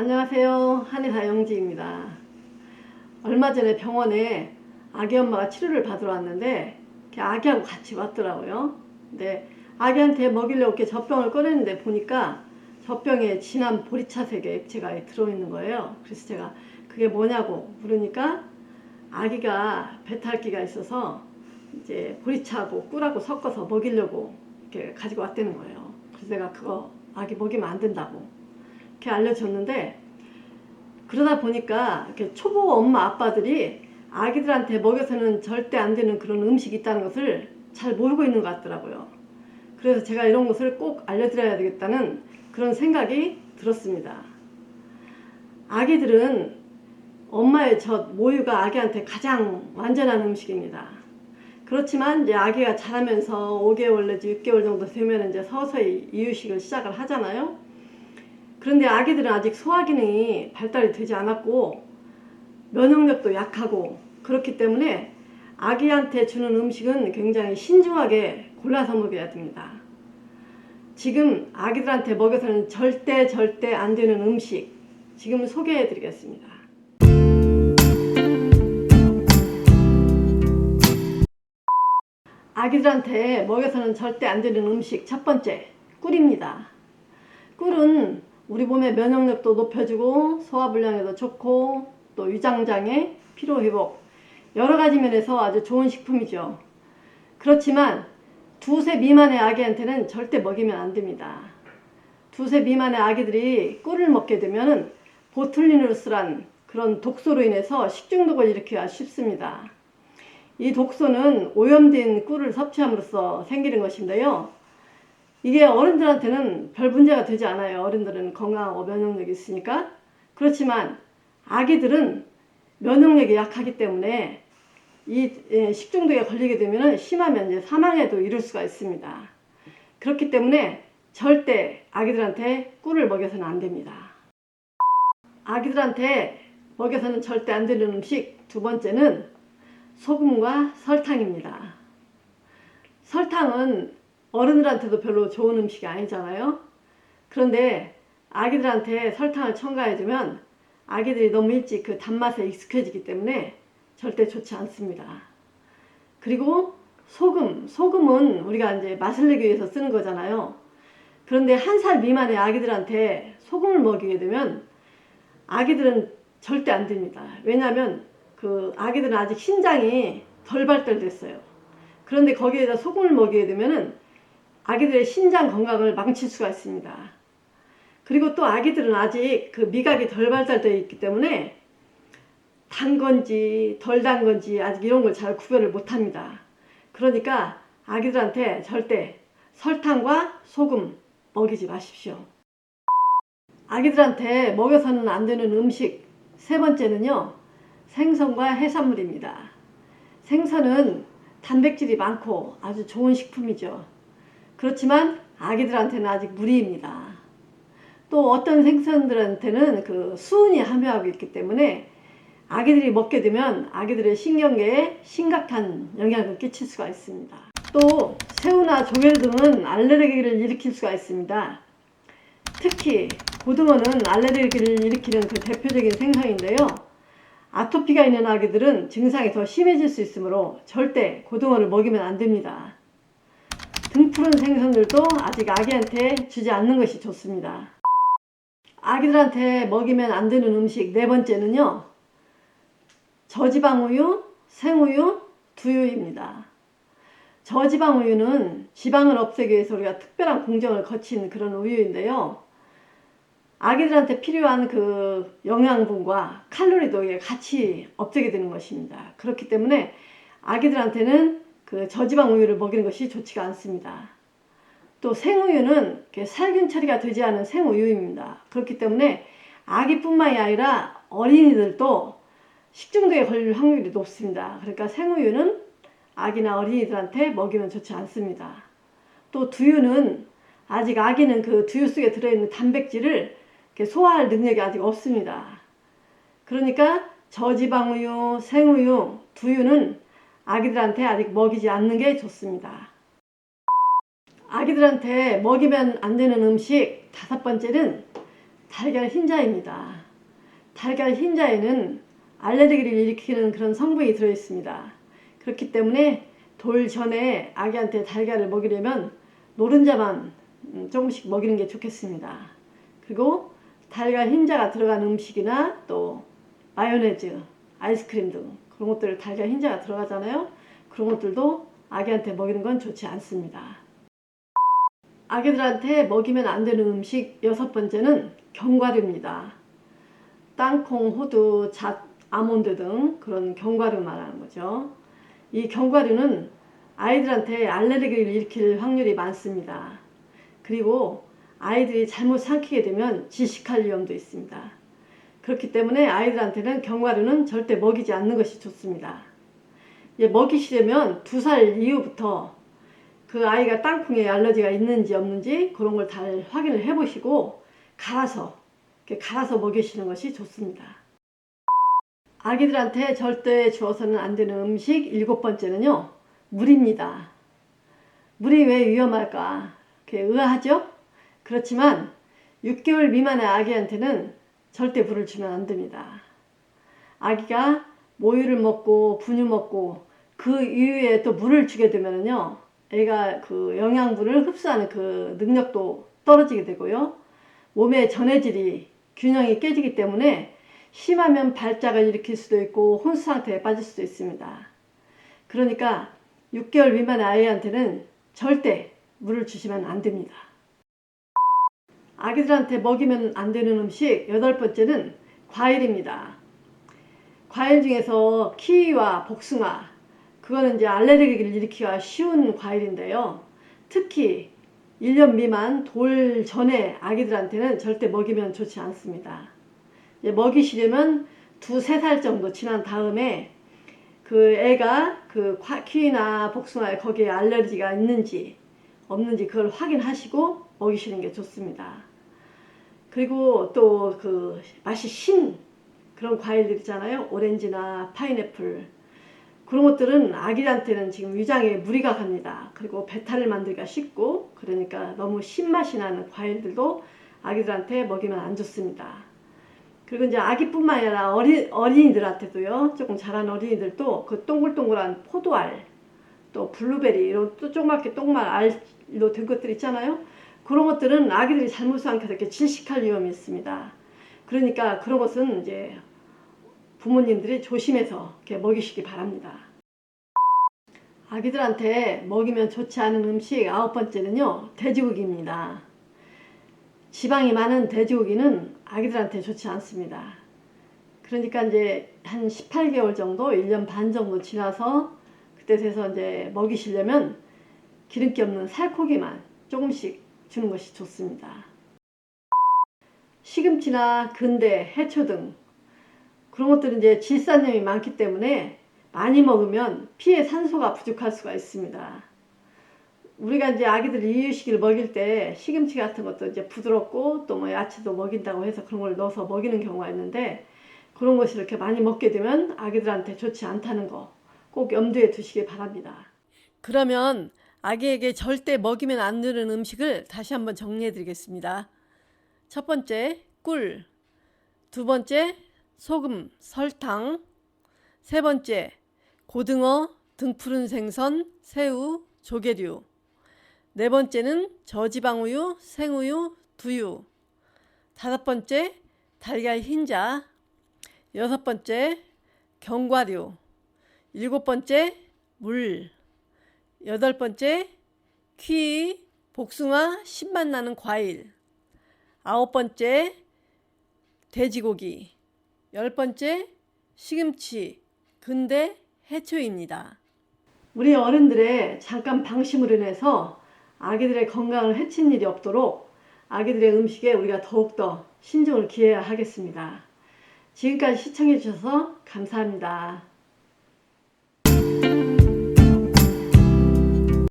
안녕하세요. 한의사 영지입니다. 얼마 전에 병원에 아기 엄마가 치료를 받으러 왔는데 아기하고 같이 왔더라고요. 근데 아기한테 먹이려고 이렇게 젖병을 꺼냈는데 보니까 젖병에 진한 보리차색의 액체가 들어있는 거예요. 그래서 제가 그게 뭐냐고 물으니까 아기가 배탈기가 있어서 이제 보리차하고 꿀하고 섞어서 먹이려고 이렇게 가지고 왔다는 거예요. 그래서 내가 그거 아기 먹이면 안 된다고 이렇게 알려줬는데 그러다 보니까 이렇게 초보 엄마 아빠들이 아기들한테 먹여서는 절대 안 되는 그런 음식이 있다는 것을 잘 모르고 있는 것 같더라고요. 그래서 제가 이런 것을 꼭 알려드려야 되겠다는 그런 생각이 들었습니다. 아기들은 엄마의 젖, 모유가 아기한테 가장 완전한 음식입니다. 그렇지만 이제 아기가 자라면서 5개월 내지 6개월 정도 되면 이제 서서히 이유식을 시작을 하잖아요. 그런데 아기들은 아직 소화 기능이 발달이 되지 않았고 면역력도 약하고 그렇기 때문에 아기한테 주는 음식은 굉장히 신중하게 골라서 먹여야 됩니다. 지금 아기들한테 먹여서는 절대 절대 안 되는 음식 지금 소개해 드리겠습니다. 아기들한테 먹여서는 절대 안 되는 음식 첫 번째 꿀입니다. 꿀은 우리 몸의 면역력도 높여주고 소화불량에도 좋고 또 위장장애, 피로회복 여러 가지 면에서 아주 좋은 식품이죠. 그렇지만 두세 미만의 아기한테는 절대 먹이면 안 됩니다. 두세 미만의 아기들이 꿀을 먹게 되면은 보툴리누스란 그런 독소로 인해서 식중독을 일으키기가 쉽습니다. 이 독소는 오염된 꿀을 섭취함으로써 생기는 것인데요. 이게 어른들한테는 별 문제가 되지 않아요. 어른들은 건강하고 면역력이 있으니까. 그렇지만 아기들은 면역력이 약하기 때문에 이 예, 식중독에 걸리게 되면 심하면 이제 사망에도 이를 수가 있습니다. 그렇기 때문에 절대 아기들한테 꿀을 먹여서는 안 됩니다. 아기들한테 먹여서는 절대 안 되는 음식 두 번째는 소금과 설탕입니다. 설탕은 어른들한테도 별로 좋은 음식이 아니잖아요. 그런데 아기들한테 설탕을 첨가해주면 아기들이 너무 일찍 그 단맛에 익숙해지기 때문에 절대 좋지 않습니다. 그리고 소금, 소금은 우리가 이제 맛을 내기 위해서 쓰는 거잖아요. 그런데 한 살 미만의 아기들한테 소금을 먹이게 되면 아기들은 절대 안 됩니다. 왜냐하면 그 아기들은 아직 신장이 덜 발달됐어요. 그런데 거기에다 소금을 먹이게 되면은 아기들의 신장 건강을 망칠 수가 있습니다. 그리고 또 아기들은 아직 그 미각이 덜 발달되어 있기 때문에 단 건지 덜 단 건지 아직 이런 걸 잘 구별을 못 합니다. 그러니까 아기들한테 절대 설탕과 소금 먹이지 마십시오. 아기들한테 먹여서는 안 되는 음식 세 번째는요. 생선과 해산물입니다. 생선은 단백질이 많고 아주 좋은 식품이죠. 그렇지만 아기들한테는 아직 무리입니다. 또 어떤 생선들한테는 그 수은이 함유하고 있기 때문에 아기들이 먹게 되면 아기들의 신경계에 심각한 영향을 끼칠 수가 있습니다. 또 새우나 조개 등은 알레르기를 일으킬 수가 있습니다. 특히 고등어는 알레르기를 일으키는 그 대표적인 생선인데요. 아토피가 있는 아기들은 증상이 더 심해질 수 있으므로 절대 고등어를 먹이면 안 됩니다. 등푸른 생선들도 아직 아기한테 주지 않는 것이 좋습니다. 아기들한테 먹이면 안 되는 음식 네 번째는요. 저지방 우유, 생우유, 두유입니다. 저지방 우유는 지방을 없애기 위해서 우리가 특별한 공정을 거친 그런 우유인데요. 아기들한테 필요한 그 영양분과 칼로리도 같이 없애게 되는 것입니다. 그렇기 때문에 아기들한테는 그 저지방 우유를 먹이는 것이 좋지가 않습니다. 또 생우유는 살균 처리가 되지 않은 생우유입니다. 그렇기 때문에 아기뿐만이 아니라 어린이들도 식중독에 걸릴 확률이 높습니다. 그러니까 생우유는 아기나 어린이들한테 먹이면 좋지 않습니다. 또 두유는 아직 아기는 그 두유 속에 들어있는 단백질을 소화할 능력이 아직 없습니다. 그러니까 저지방우유, 생우유, 두유는 아기들한테 아직 먹이지 않는 게 좋습니다. 아기들한테 먹이면 안 되는 음식 다섯 번째는 달걀 흰자입니다. 달걀 흰자에는 알레르기를 일으키는 그런 성분이 들어 있습니다. 그렇기 때문에 돌 전에 아기한테 달걀을 먹이려면 노른자만 음, 조금씩 먹이는 게 좋겠습니다. 그리고 달걀 흰자가 들어간 음식이나 또 마요네즈, 아이스크림 등 그런 것들 달걀 흰자가 들어가잖아요. 그런 것들도 아기한테 먹이는 건 좋지 않습니다. 아기들한테 먹이면 안 되는 음식 여섯 번째는 견과류입니다. 땅콩, 호두, 잣, 아몬드 등 그런 견과류 말하는 거죠. 이 견과류는 아이들한테 알레르기를 일으킬 확률이 많습니다. 그리고 아이들이 잘못 삼키게 되면 질식할 위험도 있습니다. 그렇기 때문에 아이들한테는 견과류는 절대 먹이지 않는 것이 좋습니다. 예, 먹이시려면 두 살 이후부터 그 아이가 땅콩에 알러지가 있는지 없는지 그런 걸 잘 확인을 해보시고 갈아서 갈아서 먹이시는 것이 좋습니다. 아기들한테 절대 주어서는 안 되는 음식 일곱 번째는요 물입니다. 물이 왜 위험할까? 의아하죠? 그렇지만 6개월 미만의 아기한테는 절대 물을 주면 안 됩니다. 아기가 모유를 먹고 분유 먹고 그 이후에 또 물을 주게 되면요 애가 그 영양분을 흡수하는 그 능력도 떨어지게 되고요. 몸의 전해질이 균형이 깨지기 때문에 심하면 발작을 일으킬 수도 있고 혼수 상태에 빠질 수도 있습니다. 그러니까 6개월 미만의 아이한테는 절대 물을 주시면 안 됩니다. 아기들한테 먹이면 안 되는 음식 여덟 번째는 과일입니다. 과일 중에서 키위와 복숭아 그거는 이제 알레르기를 일으키기가 쉬운 과일인데요. 특히 1년 미만 돌 전에 아기들한테는 절대 먹이면 좋지 않습니다. 먹이시려면 두세 살 정도 지난 다음에 그 애가 그 키위나 복숭아에 거기에 알레르기가 있는지 없는지 그걸 확인하시고 먹이시는 게 좋습니다. 그리고 또 그 맛이 신 그런 과일들 있잖아요. 오렌지나 파인애플 그런 것들은 아기한테는 지금 위장에 무리가 갑니다. 그리고 배탈을 만들기가 쉽고 그러니까 너무 신맛이 나는 과일들도 아기들한테 먹이면 안 좋습니다. 그리고 이제 아기뿐만 아니라 어린, 어린이들한테도요. 조금 자란 어린이들도 그 동글동글한 포도알 또 블루베리 이런 또 조그맣게 동말 알로 된 것들 있잖아요. 그런 것들은 아기들이 잘못 삼켜서 이렇게 질식할 위험이 있습니다. 그러니까 그런 것은 이제 부모님들이 조심해서 이렇게 먹이시기 바랍니다. 아기들한테 먹이면 좋지 않은 음식 아홉 번째는요, 돼지고기입니다. 지방이 많은 돼지고기는 아기들한테 좋지 않습니다. 그러니까 이제 한 18개월 정도, 1년 반 정도 지나서 그때 돼서 이제 먹이시려면 기름기 없는 살코기만 조금씩 주는 것이 좋습니다. 시금치나 근대, 해초 등 그런 것들은 이제 질산염이 많기 때문에 많이 먹으면 피에 산소가 부족할 수가 있습니다. 우리가 이제 아기들 이유식을 먹일 때 시금치 같은 것도 이제 부드럽고 또 뭐 야채도 먹인다고 해서 그런 걸 넣어서 먹이는 경우가 있는데 그런 것을 이렇게 많이 먹게 되면 아기들한테 좋지 않다는 거 꼭 염두에 두시기 바랍니다. 그러면 아기에게 절대 먹이면 안 되는 음식을 다시 한번 정리해 드리겠습니다. 첫 번째, 꿀. 두 번째, 소금, 설탕. 세 번째, 고등어, 등푸른 생선, 새우, 조개류. 네 번째는 저지방우유, 생우유, 두유. 다섯 번째, 달걀 흰자. 여섯 번째, 견과류. 일곱 번째, 물. 여덟 번째, 키위, 복숭아, 신맛 나는 과일. 아홉 번째, 돼지고기. 열 번째, 시금치, 근대, 해초입니다. 우리 어른들의 잠깐 방심으로 인해서 아기들의 건강을 해친 일이 없도록 아기들의 음식에 우리가 더욱더 신중을 기해야 하겠습니다. 지금까지 시청해 주셔서 감사합니다.